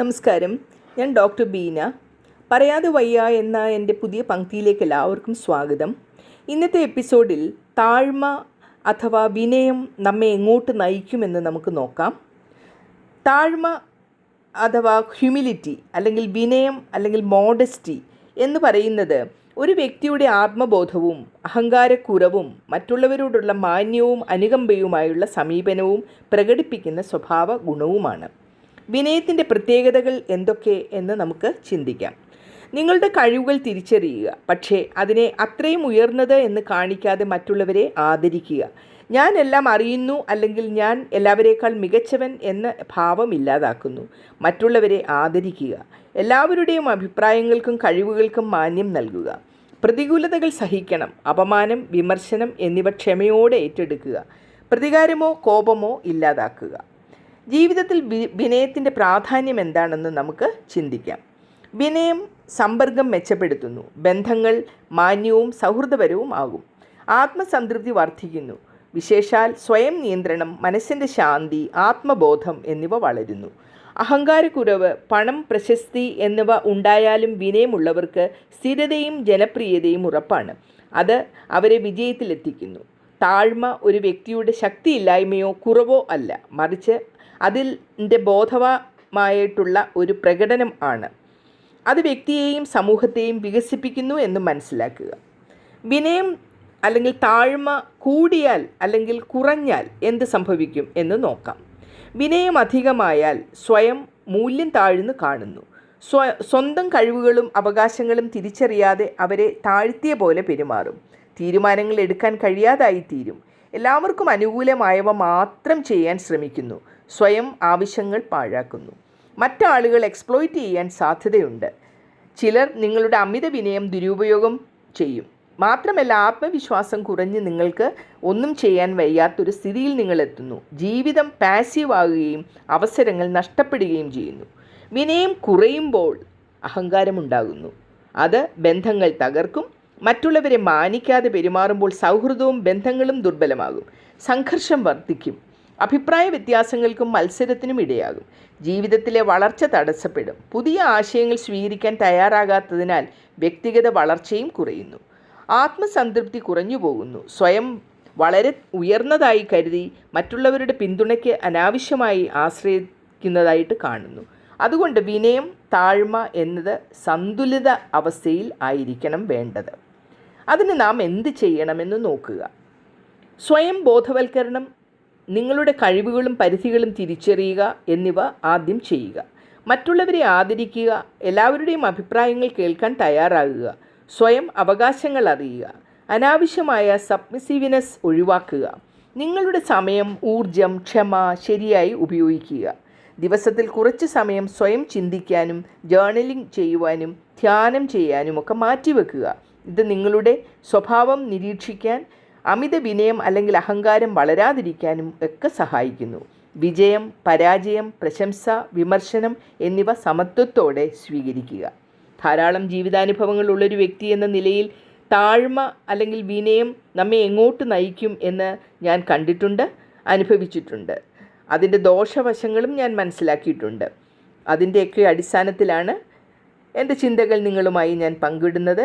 നമസ്കാരം. ഞാൻ ഡോക്ടർ ബീന. പറയാതെ വയ്യ എന്ന എന്റെ പുതിയ പങ്ക്തിയിലേക്ക് എല്ലാവർക്കും സ്വാഗതം. ഇന്നത്തെ എപ്പിസോഡിൽ താഴ്മ അഥവാ വിനയം നമ്മെ എങ്ങോട്ട് നയിക്കുമെന്ന് നമുക്ക് നോക്കാം. താഴ്മ അഥവാ ഹ്യൂമിലിറ്റി അല്ലെങ്കിൽ വിനയം അല്ലെങ്കിൽ മോഡസ്റ്റി എന്ന് പറയുന്നത് ഒരു വ്യക്തിയുടെ ആത്മബോധവും അഹങ്കാരക്കുറവും മറ്റുള്ളവരോടുള്ള മാന്യവും അനുകമ്പയുമായുള്ള സമീപനവും പ്രകടിപ്പിക്കുന്ന സ്വഭാവ ഗുണവുമാണ്. വിനയത്തിന്റെ പ്രത്യേകതകൾ എന്തൊക്കെ എന്ന് നമുക്ക് ചിന്തിക്കാം. നിങ്ങളുടെ കഴിവുകൾ തിരിച്ചറിയുക. പക്ഷേ അതിനെ അത്രയും ഉയർന്നത് എന്ന് കാണിക്കാതെ മറ്റുള്ളവരെ ആദരിക്കുക. ഞാൻ എല്ലാം അറിയുന്നു അല്ലെങ്കിൽ ഞാൻ എല്ലാവരേക്കാൾ മികച്ചവൻ എന്ന ഭാവം ഇല്ലാതാക്കുന്നു. മറ്റുള്ളവരെ ആദരിക്കുക. എല്ലാവരുടെയും അഭിപ്രായങ്ങൾക്കും കഴിവുകൾക്കും മാന്യം നൽകുക. പ്രതികൂലതകൾ സഹിക്കണം. അപമാനം വിമർശനം എന്നിവ ക്ഷമയോടെ ഏറ്റെടുക്കുക. പ്രതികാരമോ കോപമോ ഇല്ലാതാക്കുക. ജീവിതത്തിൽ വിനയത്തിന്റെ പ്രാധാന്യം എന്താണെന്ന് നമുക്ക് ചിന്തിക്കാം. വിനയം സമ്പർക്കം മെച്ചപ്പെടുത്തുന്നു. ബന്ധങ്ങൾ മാന്യവും സൗഹൃദപരവും ആകും. ആത്മസംതൃപ്തി വർദ്ധിക്കുന്നു. വിശേഷാൽ സ്വയം നിയന്ത്രണം മനസ്സിന്റെ ശാന്തി ആത്മബോധം എന്നിവ വളരുന്നു. അഹങ്കാരക്കുറവ് പണം പ്രശസ്തി എന്നിവ ഉണ്ടായാലും വിനയമുള്ളവർക്ക് സ്ഥിരതയും ജനപ്രിയതയും ഉറപ്പാണ്. അത് അവരെ വിജയത്തിലെത്തിക്കുന്നു. താഴ്മ ഒരു വ്യക്തിയുടെ ശക്തിയില്ലായ്മയോ കുറവോ അല്ല. മറിച്ച് അതിന്റെ ബോധവമായിട്ടുള്ള ഒരു പ്രകടനം ആണ്. അത് വ്യക്തിയെയും സമൂഹത്തെയും വികസിപ്പിക്കുന്നു എന്ന് മനസ്സിലാക്കുക. വിനയം അല്ലെങ്കിൽ താഴ്മ കൂടിയാൽ അല്ലെങ്കിൽ കുറഞ്ഞാൽ എന്ത് സംഭവിക്കും എന്ന് നോക്കാം. വിനയം അധികമായാൽ സ്വയം മൂല്യം താഴ്ന്നു കാണുന്നു. സ്വ സ്വന്തം കഴിവുകളും അവകാശങ്ങളും തിരിച്ചറിയാതെ അവരെ താഴ്ത്തിയ പോലെ പെരുമാറും. തീരുമാനങ്ങൾ എടുക്കാൻ കഴിയാതായി തീരും എല്ലാവർക്കും അനുകൂലമായവ മാത്രം ചെയ്യാൻ ശ്രമിക്കുന്നു. സ്വയം ആവശ്യങ്ങൾ പാഴാക്കുന്നു. മറ്റാളുകൾ എക്സ്പ്ലോയിറ്റ് ചെയ്യാൻ സാധ്യതയുണ്ട്. ചിലർ നിങ്ങളുടെ അമിത വിനയം ദുരുപയോഗം ചെയ്യും. മാത്രമല്ല ആത്മവിശ്വാസം കുറഞ്ഞ് നിങ്ങൾക്ക് ഒന്നും ചെയ്യാൻ വയ്യാത്തൊരു സ്ഥിതിയിൽ നിങ്ങളെത്തുന്നു ജീവിതം പാസീവ് ആകുകയും അവസരങ്ങൾ നഷ്ടപ്പെടുകയും ചെയ്യുന്നു. വിനയം കുറയുമ്പോൾ അഹങ്കാരമുണ്ടാകുന്നു അത് ബന്ധങ്ങൾ തകർക്കും മറ്റുള്ളവരെ മാനിക്കാതെ പെരുമാറുമ്പോൾ സൗഹൃദവും ബന്ധങ്ങളും ദുർബലമാകും. സംഘർഷം വർദ്ധിക്കും. അഭിപ്രായ വ്യത്യാസങ്ങൾക്കും മത്സരത്തിനും ഇടയാകും. ജീവിതത്തിലെ വളർച്ച തടസ്സപ്പെടും. പുതിയ ആശയങ്ങൾ സ്വീകരിക്കാൻ തയ്യാറാകാത്തതിനാൽ വ്യക്തിഗത വളർച്ചയും കുറയുന്നു. ആത്മസംതൃപ്തി കുറഞ്ഞു പോകുന്നു. സ്വയം വളരെ ഉയർന്നതായി കരുതി മറ്റുള്ളവരുടെ പിന്തുണയ്ക്ക് അനാവശ്യമായി ആശ്രയിക്കുന്നതായിട്ട് കാണുന്നു. അതുകൊണ്ട് വിനയം താഴ്മ എന്നത് സന്തുലിത അവസ്ഥയിൽ ആയിരിക്കണം വേണ്ടത്. അതിന് നാം എന്ത് ചെയ്യണമെന്ന് നോക്കുക. സ്വയം ബോധവൽക്കരണം നിങ്ങളുടെ കഴിവുകളും പരിധികളും തിരിച്ചറിയുക എന്നിവ ആദ്യം ചെയ്യുക. മറ്റുള്ളവരെ ആദരിക്കുക എല്ലാവരുടെയും അഭിപ്രായങ്ങൾ കേൾക്കാൻ തയ്യാറാകുക. സ്വയം അവകാശങ്ങൾ അറിയുക. അനാവശ്യമായ സബ്മിസീവിനെസ് ഒഴിവാക്കുക. നിങ്ങളുടെ സമയം ഊർജം ക്ഷമ ശരിയായി ഉപയോഗിക്കുക. ദിവസത്തിൽ കുറച്ച് സമയം സ്വയം ചിന്തിക്കാനും ജേർണലിംഗ് ചെയ്യുവാനും ധ്യാനം ചെയ്യാനുമൊക്കെ മാറ്റിവെക്കുക. ഇത് നിങ്ങളുടെ സ്വഭാവം നിരീക്ഷിക്കാൻ അമിത വിനയം അല്ലെങ്കിൽ അഹങ്കാരം വളരാതിരിക്കാനും ഒക്കെ സഹായിക്കുന്നു. വിജയം പരാജയം പ്രശംസ വിമർശനം എന്നിവ സമത്വത്തോടെ സ്വീകരിക്കുക. ധാരാളം ജീവിതാനുഭവങ്ങൾ ഉള്ളൊരു വ്യക്തി എന്ന നിലയിൽ താഴ്മ അല്ലെങ്കിൽ വിനയം നമ്മെ എങ്ങോട്ട് നയിക്കും എന്ന് ഞാൻ കണ്ടിട്ടുണ്ട് അനുഭവിച്ചിട്ടുണ്ട്. അതിന്റെ ദോഷവശങ്ങളും ഞാൻ മനസ്സിലാക്കിയിട്ടുണ്ട്. അതിന്റെയൊക്കെ അടിസ്ഥാനത്തിലാണ് എന്റെ ചിന്തകൾ നിങ്ങളുമായി ഞാൻ പങ്കിടുന്നത്.